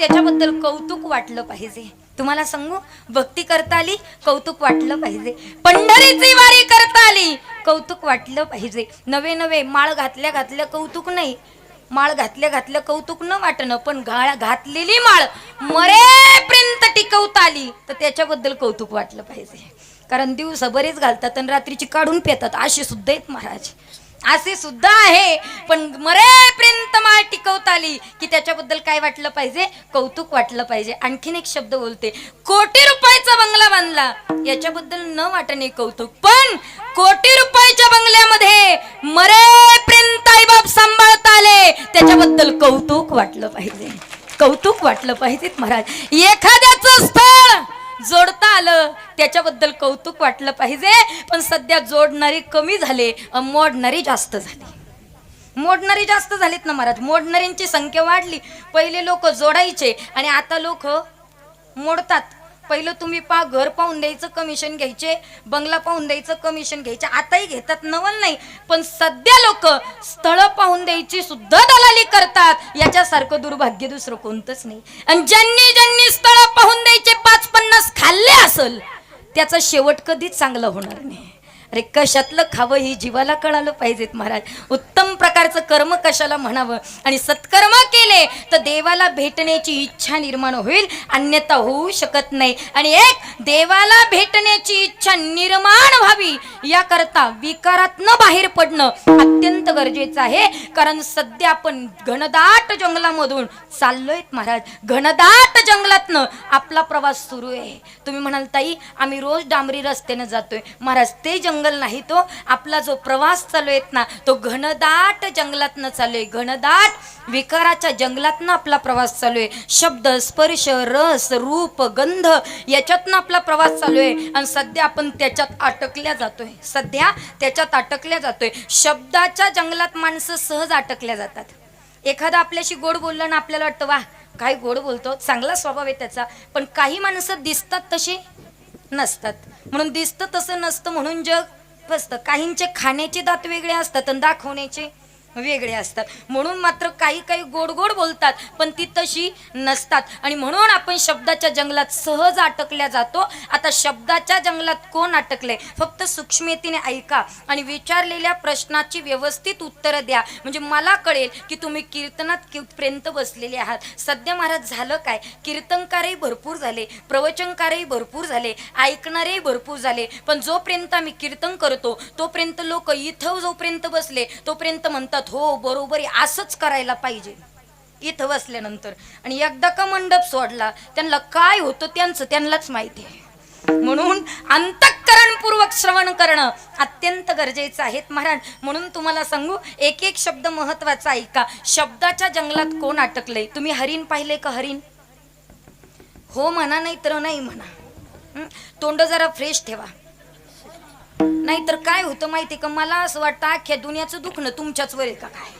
त्याच्याबद्दल कौतुक वाटलं पाहिजे. तुम्हाला सांगू? भक्ती करता आली कौतुक वाटलं पाहिजे. पंढरीची वारी करता आली कौतुक वाटलं पाहिजे. नवे नवे माळ घातल्या घातल्या कौतुक नाही. माळ घातल्या घातल्या कौतुक न वाटणं पण घाळ घातलेली माळ मरेपर्यंत टिकवता आली तर त्याच्याबद्दल कौतुक वाटलं पाहिजे. कारण दिवस बरेच घालतात आणि रात्रीची काढून पेतात असे सुद्धा आहेत महाराज. असे सुद्धा आहे. पण मरेपर्यंत माळ टिकवता आली की त्याच्याबद्दल काय वाटलं पाहिजे? कौतुक वाटलं पाहिजे. आणखीन एक शब्द बोलते. कोटी रुपयाचा बंगला बांधला. याच्याबद्दल न वाटणे कौतुक. पण कोटी रुपयाच्या बंगल्यामध्ये मरेपर्यंत आईबाप सांभाळत आले. त्याच्याबद्दल कौतुक वाटलं पाहिजे. कौतुक वाटलं पाहिजे महाराज. एखाद्याचं स्थळ जोडता आलं. त्याच्याबद्दल कौतुक वाटलं पाहिजे. पण सध्या जोडणारी कमी झाले. मोडणारी जास्त झाली. मोडणारी जास्त झालीत ना महाराज. मोडणाऱ्यांची संख्या वाढली. पहिले लोक जोडायचे आणि आता लोक मोडतात. पहिलं तुम्ही पहा घर पाहून द्यायचं कमिशन घ्यायचे बंगला पाहून द्यायचं कमिशन घ्यायचे. आताही घेतात नवल नाही. पण सध्या लोक स्थळं पाहून द्यायची सुद्धा दलाली करतात. याच्यासारखं दुर्भाग्य दुसरं कोणतंच नाही. आणि ज्यांनी ज्यांनी स्थळं पाहून द्यायचे पाच पन्नास खाल्ले असल त्याचा शेवट कधीच चांगला होणार नाही. अरे कशातलं खावं ही जीवाला कळालं पाहिजेत महाराज. उत्तम प्रकारचं कर्म कशाला म्हणावं? आणि सत्कर्म केले तर देवाला भेटण्याची इच्छा निर्माण होईल अन्यथा होऊ शकत नाही. आणि एक देवाला भेटण्याची इच्छा निर्माण व्हावी याकरता विकारातनं बाहेर पडणं अत्यंत गरजेचं आहे. कारण सध्या आपण घनदाट जंगलामधून चाललोय महाराज. घनदाट जंगलातनं आपला प्रवास सुरू आहे. तुम्ही म्हणाल ताई आम्ही रोज डांबरी रस्त्यानं जातोय. महाराज ते जंगल नाही तो. आपला जो प्रवास चालू आहेत ना तो घनदाट जंगलातनं चालू आहे. घनदाट विकाराच्या जंगलातनं आपला प्रवास चालू आहे. शब्द स्पर्श रस रूप गंध याच्यातनं आपला प्रवास चालू आहे. आणि सध्या आपण त्याच्यात अटकल्या जातोय. सध्या त्याच्यात अटकल्या जातोय. शब्दाच्या जंगलात माणसं सहज अटकल्या जातात. एखादा आपल्याशी गोड बोललं ना आपल्याला वाटतं वा काय गोड बोलतो. चांगला स्वभाव आहे त्याचा. पण काही माणसं दिसतात तशी नसतात. म्हणून दिसतं तसं नसतं म्हणून जग फसतं काहींचे खाण्याचे दात वेगळे असतात आणि दाखवण्याचे वेगळे असतात. म्हणून मात्र काही काही गोड गोड बोलतात पण ती तशी नसतात. आणि म्हणून आपण शब्दाच्या जंगलात सहज अटकल्या जातो. आता शब्दाच्या जंगलात कोण अटकले फक्त सूक्ष्मतेने ऐका आणि विचारलेल्या प्रश्नाची व्यवस्थित उत्तरं द्या. म्हणजे मला कळेल की तुम्ही कीर्तनात कितपर्यंत बसलेले आहात. सध्या महाराज झालं काय? कीर्तनकारही भरपूर झाले प्रवचनकारही भरपूर झाले ऐकणारेही भरपूर झाले. पण जोपर्यंत आम्ही कीर्तन करतो तोपर्यंत लोक इथं जोपर्यंत बसले तोपर्यंत म्हणतात हो बरोबर असंच करायला पाहिजे. इथं बसल्यानंतर आणि एकदा का मंडप सोडला त्यांना काय होतं त्यांचं त्यांनाच माहिती आहे. म्हणून अंतःकरणपूर्वक श्रवण करणं अत्यंत गरजेचं आहे. महाराज म्हणून तुम्हाला सांगू एक एक शब्द महत्त्वाचा ऐका शब्दाच्या जंगलात कोण अटकलंय? तुम्ही हरिण पाहिले का हरिण? हो म्हणा नाही तर नाही म्हणा. तोंड जरा फ्रेश ठेवा. नाहीतर काय होतं माहिती का? मला असं वाटतं अख्ख्या दुनियाचं दुखणं तुमच्याच वर आहे का काय?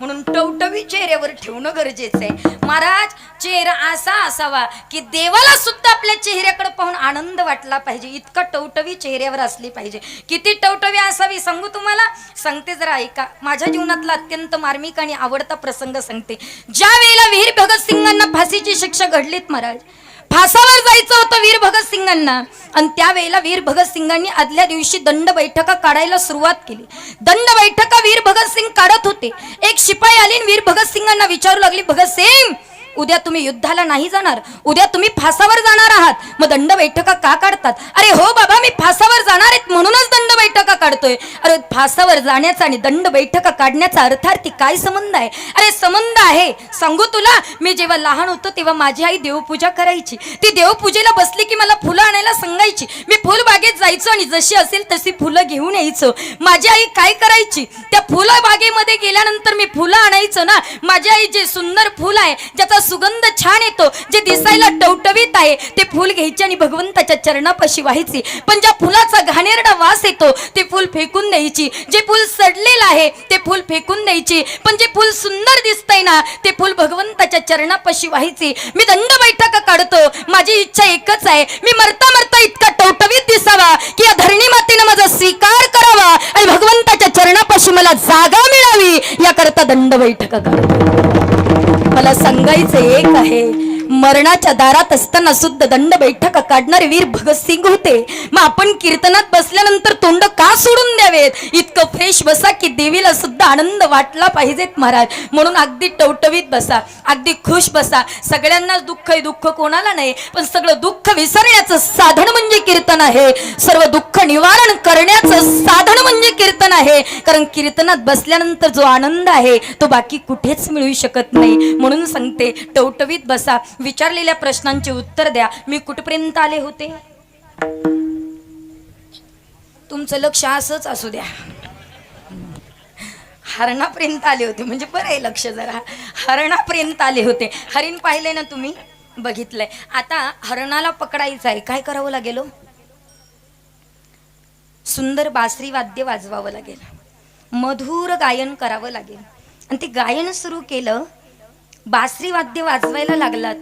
म्हणून टवटवी चेहऱ्यावर ठेवणं गरजेचं आहे. महाराज चेहरा असा असावा की देवाला सुद्धा आपल्या चेहऱ्याकडे पाहून आनंद वाटला पाहिजे. इतका टवटवी चेहऱ्यावर असली पाहिजे. किती टवटवी असावी सांगू तुम्हाला? सांगते जरा ऐका. माझ्या जीवनातला अत्यंत मार्मिक आणि आवडता प्रसंग सांगते. ज्या वेळेला वीर भगतसिंगांना फाशीची शिक्षा घडलीत महाराज फासावर जायचं होतं वीर भगतसिंगांना आणि त्यावेळेला वीर भगतसिंगांनी आदल्या दिवशी दंड बैठका काढायला सुरुवात केली. दंड बैठका वीर भगतसिंग काढत होते. एक शिपाई आली आणि वीर भगतसिंगांना विचारू लागली भगतसिंग उद्या तुम्ही युद्धाला नाही जाणार उद्या तुम्ही फासावर जाणार आहात. मग दंड बैठका का काढतात? अरे हो बाबा मी फासावर जाणार आहेत म्हणूनच दंड बैठका काढतोय. अरे फासावर जाण्याचा आणि दंड बैठका काढण्याचा अर्थार्थी काय संबंध आहे? अरे संबंध आहे. सांगू तुला मी जेव्हा लहान होतो तेव्हा माझी आई देवपूजा करायची. ती देवपूजेला बसली की मला फुलं आणायला सांगायची. मी फुलबागेत जायचो आणि जशी असेल तशी फुलं घेऊन यायचो. माझी आई काय करायची? त्या फुलबागेमध्ये गेल्यानंतर मी फुलं आणायचो ना? माझी आई जे सुंदर फुल आहे ज्याचा सुगंध छान येतो. जे दिसायला टवटवीत आहे ते फुल घ्यायचे आणि भगवंताच्या चरणापाशी व्हायची. पण ज्या फुलाचा घाणेरडा वास येतो ते फुल फेकून द्यायची. जे फुल सडलेलं आहे ते फुल फेकून द्यायची. पण जे फुल सुंदर दिसतंय ना ते फुल भगवंताच्या चरणापाशी व्हायची. मी दंड बैठका काढतो. माझी इच्छा एकच आहे मी मरता मरता इतका टवटवीत दिसावा की या धरणी मातेनं माझा स्वीकार करावा आणि भगवंताच्या चरणापाशी मला जागा मिळावी याकरता दंड बैठका काढतो. मला एक आहे. मरणाच्या दारात असताना सुद्धा दंड बैठक काढणारे वीर भगतसिंग होते. मग आपण कीर्तनात बसल्यानंतर तोंड का सोडून द्यावेत? इतकं फ्रेश बसा की देवीला सुद्धा आनंद वाटला पाहिजेत महाराज. म्हणून अगदी टवटवीत बसा. अगदी खुश बसा. सगळ्यांनाच दुःख आहे दुःख कोणाला नाही पण सगळं दुःख विसरण्याचं साधन म्हणजे कीर्तन आहे. सर्व दुःख निवारण करण्याचं साधन म्हणजे कीर्तन आहे. कारण कीर्तनात बसल्यानंतर जो आनंद आहे तो बाकी कुठेच मिळू शकत नाही. म्हणून सांगते टवटवीत बसा. विचारलेल्या प्रश्नांचे उत्तर द्या. मी कुठपर्यंत आले होते? तुमचं लक्ष असंच असू द्या. हरणापर्यंत आले होते. म्हणजे बरं आहे लक्ष जरा. हरणापर्यंत आले होते. हरिण पाहिले ना तुम्ही? बघितलंय. आता हरणाला पकडायचं आहे. काय करावं लागेल हो? सुंदर बासरी वाद्य वाजवावं लागेल. मधुर गायन करावं लागेल. आणि ते गायन सुरू केलं बासरी वाद्य वाजवायला लागलात.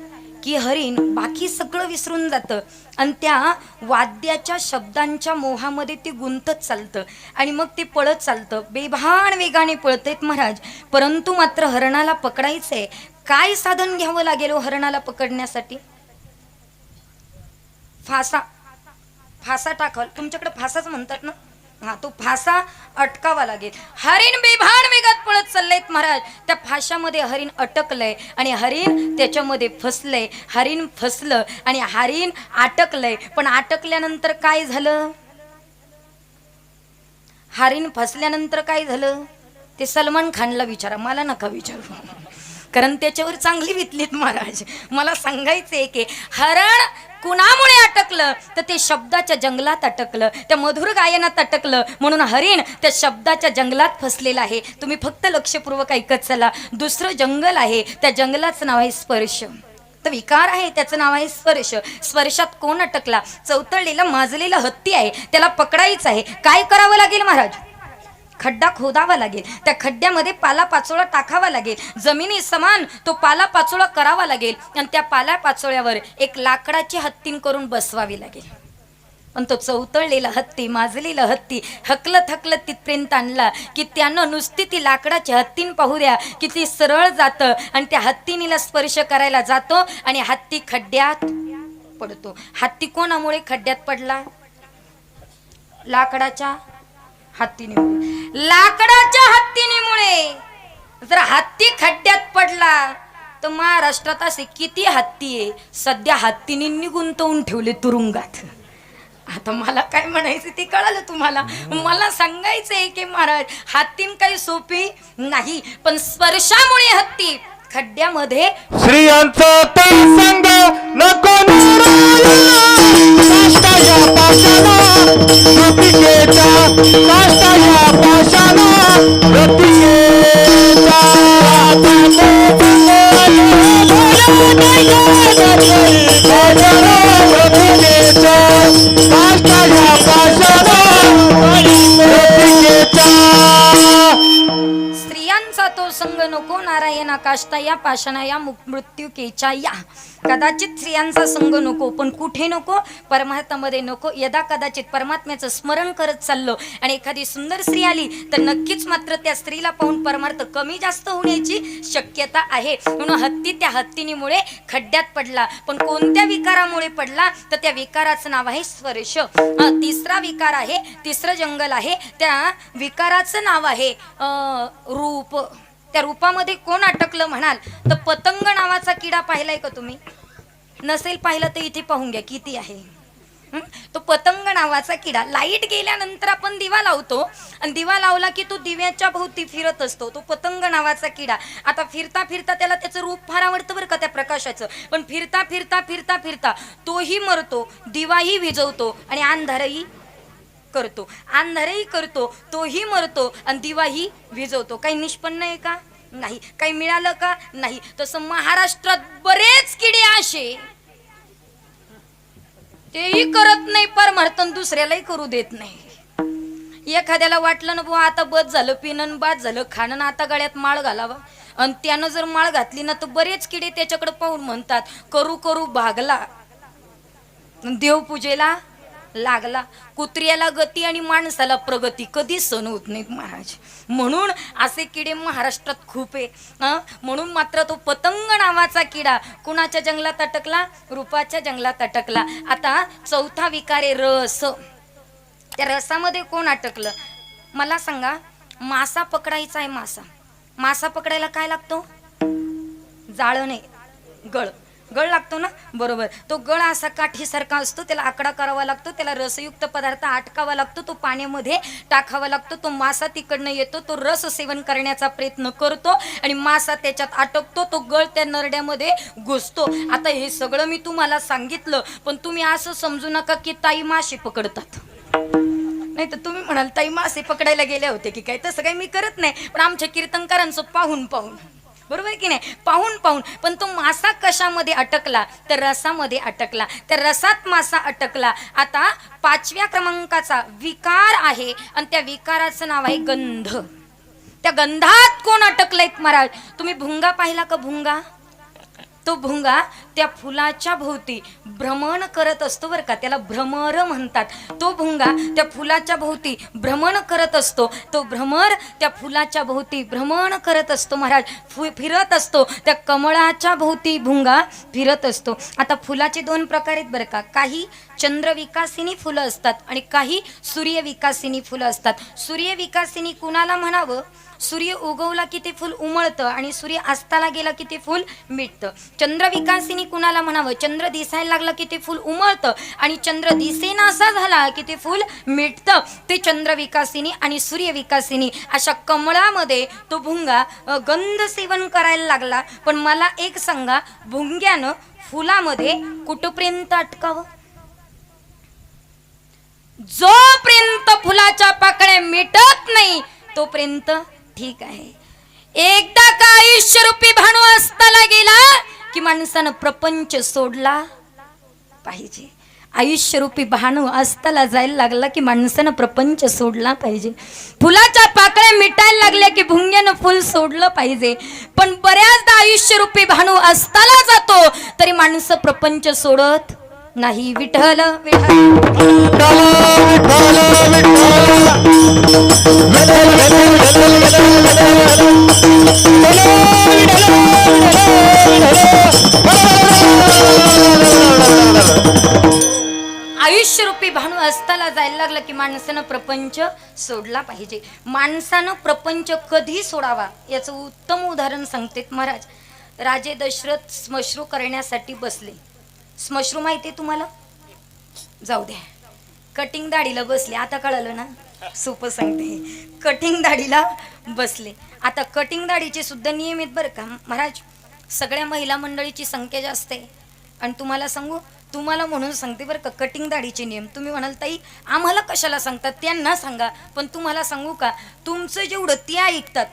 की हरिण बाकी सगळं विसरून जातं. आणि त्या वाद्याच्या शब्दांच्या मोहामध्ये ते गुंतत चालतं. आणि मग ते पळत चालतं. बेभान वेगाने पळतेत महाराज. परंतु मात्र हरणाला पकडायचंय. काय साधन घ्यावं लागेल हो हरणाला पकडण्यासाठी? फासा. फासा टाकाल. तुमच्याकडे फासाच म्हणतात ना? हा तो फासा अटकावा लागेल. हरिण बेभान वेगात पळत चाललेत महाराज. त्या फाशामध्ये हरिण अटकलंय आणि हरिण त्याच्यामध्ये फसलंय. हरिण फसलं आणि हरिण अटकलंय पण अटकल्यानंतर काय झालं? हरिण फसल्यानंतर काय झालं? ते सलमान खानला विचारा. मला नका विचारू. कारण त्याच्यावर चांगली वितलीत महाराज. मला सांगायचंय की हरण कुणामुळे अटकलं? तर ते शब्दाच्या जंगलात अटकलं त्या मधुर गायनात अटकलं. म्हणून हरिण त्या शब्दाच्या जंगलात फसलेला आहे. तुम्ही फक्त लक्षपूर्वक ऐकत चला. दुसरं जंगल आहे. त्या जंगलाचं नाव आहे स्पर्श. तर विकार आहे त्याचं नाव आहे स्पर्श. स्पर्शात कोण अटकला? चौतळलेला माजलेला हत्ती आहे. त्याला पकडायचं आहे. काय करावं लागेल महाराज? खड्डा खोदावा लागेल. त्या खड्ड्यामध्ये पालापाचोळा टाकावा लागेल. जमिनी समान तो पालापाचोळा करावा लागेल. आणि त्या पालापाचोळ्यावर एक लाकडाची हत्तीन करून बसवावी लागेल. पण तो चौतळलेला हत्ती माजलेला हत्ती हकलत हकलत तिथपर्यंत आणला की त्यानं नुसती ती लाकडाची हत्तीन पाहू द्या की ती सरळ जातं आणि त्या हत्तीनीला स्पर्श करायला जातो आणि हत्ती खड्ड्यात पडतो. हत्ती कोणामुळे खड्ड्यात पडला? लाकडाच्या हत्तीने. लाकडाच्या हत्तीनीमुळे. जर हत्ती खड्ड्यात पडला तर महाराष्ट्रात असे किती हत्ती आहे. सध्या हत्तीनी गुंतवून ठेवले तुरुंगात. आता मला काय म्हणायचं ते कळालं तुम्हाला? मला सांगायचं आहे की महाराज हत्तीन काही सोपी नाही पण स्पर्शामुळे हत्ती खड्ड्यामध्ये स्त्रियांचा संग नको नारायणा काष्टा या पाषाणा या मृत्यू केच्या या. कदाचित स्त्रियांचा संग नको पण कुठे नको परमार्थामध्ये नको. यदा कदाचित परमात्म्याचं स्मरण करत चाललो आणि एखादी सुंदर स्त्री आली तर नक्कीच मात्र त्या स्त्रीला पाहून परमार्थ कमी जास्त होण्याची शक्यता आहे. म्हणून हत्ती त्या हत्तीनीमुळे खड्ड्यात पडला. पण कोणत्या विकारामुळे पडला? तर त्या विकाराचं नाव आहे स्पर्श. तिसरा विकार आहे तिसरं जंगल आहे त्या विकाराचं नाव आहे अं, रूप. त्या रूपामध्ये कोण अटकलं म्हणाल? तर पतंग नावाचा किडा पाहिलाय का तुम्ही? नसेल पाहिलं तर इथे पाहून घ्या किती आहे. तो पतंग नावाचा किडा. लाइट गेल्यानंतर आपण दिवा लावतो आणि दिवा लावला की तो दिव्याच्या भोवती फिरत असतो. तो पतंग नावाचा किडा. आता फिरता फिरता त्याला त्याचं रूप फार आवडतं बरं का त्या प्रकाशाचं. पण फिरता फिरता फिरता फिरता तोही मरतो दिवाही विजवतो आणि अंधारही करतो अंधारही करतो तोही मरतो आणि दिवाही विजवतो. काही निष्पन्न आहे का? नाही. काही मिळालं का? नाही. तसं महाराष्ट्रात बरेच किडे असे तेही करत नाही परमर्थन दुसऱ्यालाही करू देत नाही. एखाद्याला वाटलं ना बुवा आता बस झालं पिणं बाद झालं खाणं आता गळ्यात माळ घालावा. आणि त्यानं जर माळ घातली ना तर बरेच किडे त्याच्याकडे पाहून म्हणतात करू करू भागला. देवपूजेला लागला. कुत्र्याला गती आणि माणसाला प्रगती कधी सण होत नाहीत महाराज. म्हणून असे किडे महाराष्ट्रात खूप आहे. हं? म्हणून मात्र तो पतंग नावाचा किडा कुणाच्या जंगलात अटकला? रूपाच्या जंगलात अटकला. आता चौथा विकार आहे रस. त्या रसामध्ये कोण अटकलं? मला सांगा मासा पकडायचा आहे मासा. मासा पकडायला काय लागतो? जाळं नाही गळ. गळ लागतो ना? बरोबर. तो गळ असा काठीसारखा असतो त्याला आकडा करावा लागतो त्याला रसयुक्त पदार्थ आटकावा लागतो तो पाण्यामध्ये टाकावा लागतो तो मासा तिकडनं येतो तो रस सेवन करण्याचा प्रयत्न करतो आणि मासा त्याच्यात आटकतो तो गळ त्या नरड्यामध्ये घुसतो. आता हे सगळं मी तुम्हाला सांगितलं पण तुम्ही असं समजू नका की ताई मासे पकडतात. नाही तर तुम्ही म्हणाल ताई मासे पकडायला गेले होते की काय? तसं काही मी करत नाही पण आमच्या कीर्तनकारांचं पाहून पाहून. बरोबर आहे की नाही? पाहून पाहून. पण तो मासा कशामध्ये अटकला? तर रसामध्ये अटकला. तर रसात मासा अटकला. आता पाचव्या क्रमांकाचा विकार आहे आणि त्या विकाराचं नाव आहे गंध. त्या गंधात कोण अटकलंय महाराज तुम्ही भुंगा पाहिला का भुंगा? तो भुंगा त्या फुलाच्या भोवती भ्रमण करत असतो बरं का. त्याला भ्रमर म्हणतात. तो भुंगा त्या फुलाच्या भोवती भ्रमण करत असतो. तो भ्रमर त्या फुलाच्या भोवती भ्रमण करत असतो महाराज. फु फिरत असतो. त्या कमळाच्या भोवती भुंगा फिरत असतो. आता फुलाचे दोन प्रकार आहेत बरं का. काही चंद्रविकासिनी फुलं असतात आणि काही सूर्यविकासिनी फुलं असतात. सूर्यविकासिनी कुणाला म्हणावं? सूर्य उगवला की ते फुल उमळतं आणि सूर्य अस्ताला गेला की ते फुल मिटतं. चंद्रविकासिनी कुणाला म्हणावं? चंद्र दिसायला लागलं की ते फुल उमळतं आणि चंद्र दिसेनासा झाला की ते फुल मिटतं. ते चंद्रविकासिनी आणि सूर्यविकासिनी अशा कमळामध्ये तो भुंगा गंध सेवन करायला लागला. पण मला एक सांगा भुंग्यानं फुलामध्ये कुठपर्यंत अटकावं? जोपर्यंत फुलाच्या पाकळ्या मिटत नाही तोपर्यंत ठीक आहे. एकदा का आयुष्य रूपी भाणू असताना गेला की माणसानं प्रपंच सोडला पाहिजे आयुष्यरूपी भानू अस्ताला जायला लागला की माणसानं प्रपंच सोडला पाहिजे फुलाच्या पाकळ्या मिटायला लागल्या की भुंग्यानं फुल सोडलं पाहिजे पण बऱ्याचदा आयुष्यरूपी भानू अस्ताला जातो तरी माणसं प्रपंच सोडत नाही विठल विठल अस्ताला जायला लागलं की माणसानं प्रपंच सोडला पाहिजे. माणसानं प्रपंच कधी सोडावा याचं उत्तम उदाहरण सांगतेत महाराज. राजे दशरथ स्मश्रू करण्यासाठी बसले. स्मश्रू माहिती आहे तुम्हाला? जाऊ द्या. कटिंग दाढीला बसले. आता कळालं ना? सोपं सांगते. कटिंग दाढीला बसले. आता कटिंग दाढीचे सुद्धा नियमित बरं का महाराज. सगळ्या महिला मंडळीची संख्या जास्त आहे. आणि तुम्हाला सांगू तुम्हाला म्हणून सांगते बरं का कटिंग दाढीचे नियम. तुम्ही म्हणाल ताई आम्हाला कशाला सांगतात? त्यांना सांगा. पण तुम्हाला सांगू का तुमचं जेवढं ते ऐकतात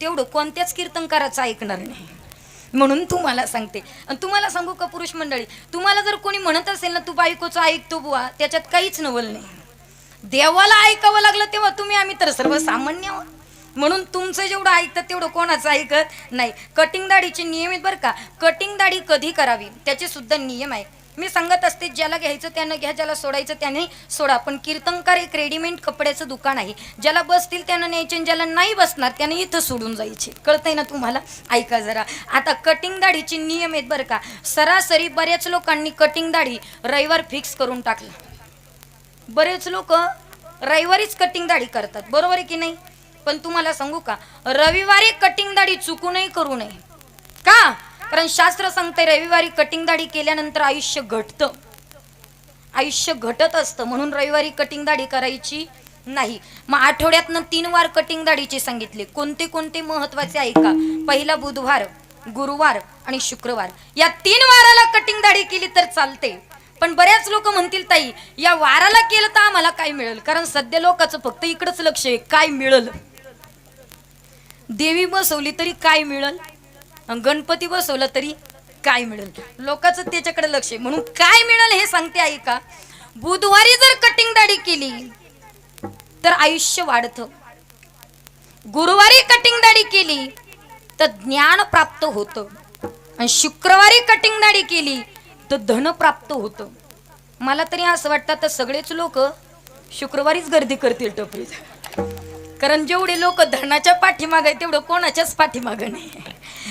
तेवढं कोणत्याच कीर्तनकाराचं ऐकणार नाही. म्हणून तुम्हाला सांगते. आणि तुम्हाला सांगू का पुरुष मंडळी तुम्हाला जर कोणी म्हणत असेल ना तू बायकोचं ऐकतो बुवा त्याच्यात काहीच नवल नाही. देवाला ऐकावं लागलं तेव्हा तुम्ही आम्ही तर सर्वसामान्य आहोत. म्हणून तुमचं जेवढं ऐकतं तेवढं कोणाचं ऐकत नाही. कटिंग दाढीचे नियमित बरं का कटिंग दाढी कधी करावी? त्याचे सुद्धा नियम आहे मी सांगत असते ज्याला घ्यायचं त्यानं घ्या ज्याला सोडायचं त्याने सोडा. पण कीर्तनकार एक रेडीमेड कपड्याचं दुकान आहे. ज्याला बसतील त्यानं न्यायचे आणि ज्याला नाही बसणार त्याने इथं सोडून जायचे. कळतंय ना तुम्हाला? ऐका जरा. आता कटिंग दाढीचे नियम आहेत बरं का. सरासरी बऱ्याच लोकांनी कटिंग दाढी रविवार फिक्स करून टाकला. बरेच लोक रविवारीच कटिंग दाढी करतात. बरोबर आहे की नाही? पण तुम्हाला सांगू का? रविवारी कटिंग दाढी चुकूनही करू नये. का? कारण शास्त्र सांगते रविवारी कटिंग दाढी केल्यानंतर आयुष्य घटतं. आयुष्य घटत असतं म्हणून रविवारी कटिंग दाढी करायची नाही. मग आठवड्यातनं तीन वार कटिंग दाढीचे सांगितले. कोणते कोणते महत्त्वाचे आहे का? पहिला बुधवार गुरुवार आणि शुक्रवार. या तीन वाराला कटिंग दाढी केली तर चालते. पण बऱ्याच लोक म्हणतील ताई या वाराला केलं तर आम्हाला काय मिळेल? कारण सध्या लोकांचं फक्त इकडंच लक्ष आहे. काय मिळेल? देवी बसवली तरी काय मिळेल? गणपती बसवलं तरी काय मिळेल? लोकांचं त्याच्याकडे लक्ष आहे. म्हणून काय मिळेल हे सांगते आई का? बुधवारी जर कटिंग दाढी केली तर आयुष्य वाढतं. गुरुवारी कटिंग दाढी केली तर ज्ञान प्राप्त होतं. आणि शुक्रवारी कटिंग दाढी केली तर धन प्राप्त होतं. मला तरी असं वाटतं तर सगळेच लोक शुक्रवारीच गर्दी करतील टपरीत. कारण जेवढे लोक धनाच्या पाठीमाग आहे तेवढं कोणाच्याच पाठीमागं नाही.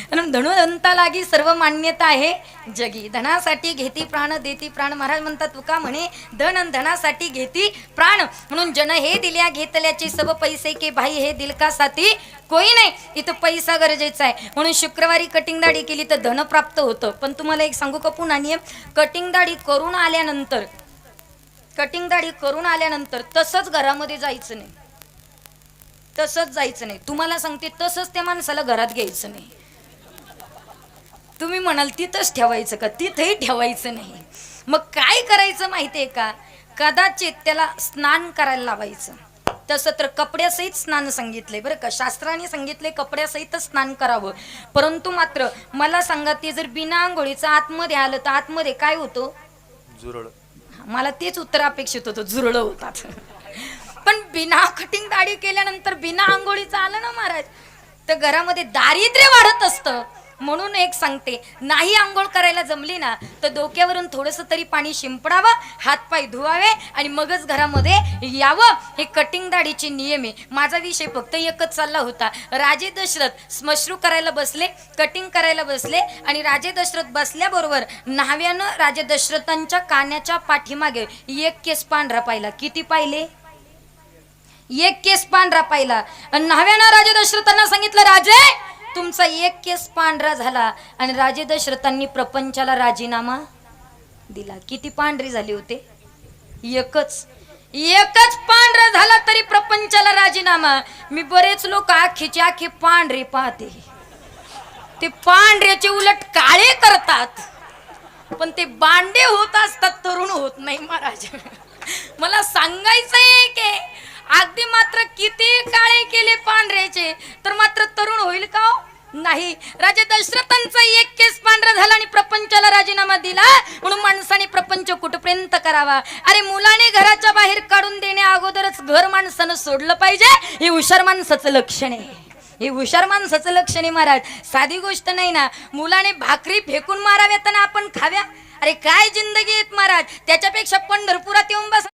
कारण धनुधंता लागी सर्व मान्यता आहे. जगी धनासाठी घेती प्राण देती प्राण. महाराज म्हणतात तुका म्हणे धन अन धनासाठी घेती प्राण. म्हणून जन हे दिल्या घेतल्याचे सब पैसे के भाई हे दिल का साथी कोई नाही. इथं पैसा गरजेचा आहे. म्हणून शुक्रवारी कटिंग दाढी केली तर धन प्राप्त होतं. पण तुम्हाला एक सांगू का पुन्हा नियम कटिंग दाढी करून आल्यानंतर कटिंग दाढी करून आल्यानंतर तसंच घरामध्ये जायचं नाही. तसंच जायचं नाही. तुम्हाला सांगते तसंच त्या माणसाला घरात घ्यायचं नाही. तुम्ही म्हणाल तिथंच ठेवायचं का? तिथंही ठेवायचं नाही. मग काय करायचं माहितीये का? कदाचित त्याला स्नान करायला लावायचं. तसं तर कपड्यासहित स्नान सांगितलंय बरं का? शास्त्राने सांगितले कपड्यासहितच स्नान करावं. परंतु मात्र मला सांगा ते जर बिना आंघोळीचं आतमध्ये आलं तर आतमध्ये काय होतं? जुरळ मला तेच उत्तर अपेक्षित होतं जुरळ होतात. पण बिना कटिंग दाढी केल्यानंतर बिना आंघोळीचं आलं ना महाराज? तर घरामध्ये दारिद्र्य वाढत असतं. म्हणून एक सांगते नाही आंघोळ करायला जमली ना तर डोक्यावरून थोडंसं तरी पाणी शिंपडावं हातपाय धुवावे आणि मगच घरामध्ये यावं. हे कटिंग दाढीचे नियम आहे. माझा विषय फक्त एकच चालला होता. राजे दशरथ स्मश्रू करायला बसले कटिंग करायला बसले आणि राजे दशरथ बसल्याबरोबर न्हाव्यानं राजे दशरथांच्या कान्याच्या पाठीमागे एक केस पांढरा पाहिला. किती पाहिले? एक केस पांढरा पाहिला. आणि न्हाव्यानं राजे दशरथांना सांगितलं राजे तुमचा एक केस पांढरा झाला आणि राजे दशरथांनी प्रपंचाला राजीनामा दिला. किती पांढरी झाली होते एकच. एकच पांढरा झाला तरी प्रपंचाला राजीनामा. मी बरेच लोक आखीचे आखी पांढरे पाहते. ते पांढऱ्याचे उलट काळे करतात. पण ते बांडे होत असतात तरुण होत नाही महाराज. मला सांगायचं आहे की अगदी मात्र किती काळे केले पांढऱ्याचे. तर मात्र तरुण होईल का हो? नाही. राजा दशरथांचा एक केस पांढरा झाला आणि प्रपंचाला राजीनामा दिला. म्हणून माणसाने प्रपंच कुठपर्यंत करावा? अरे मुलाने घराच्या बाहेर काढून देण्या अगोदरच घर माणसानं सोडलं पाहिजे. हे हुशार माणसाचं लक्षण आहे. हे हुशार माणसाचं लक्षण आहे महाराज. साधी गोष्ट नाही ना. मुलाने भाकरी फेकून माराव्यात आणि आपण खाव्या? अरे काय जिंदगी आहेत महाराज? त्याच्यापेक्षा पंढरपुरात येऊन बस.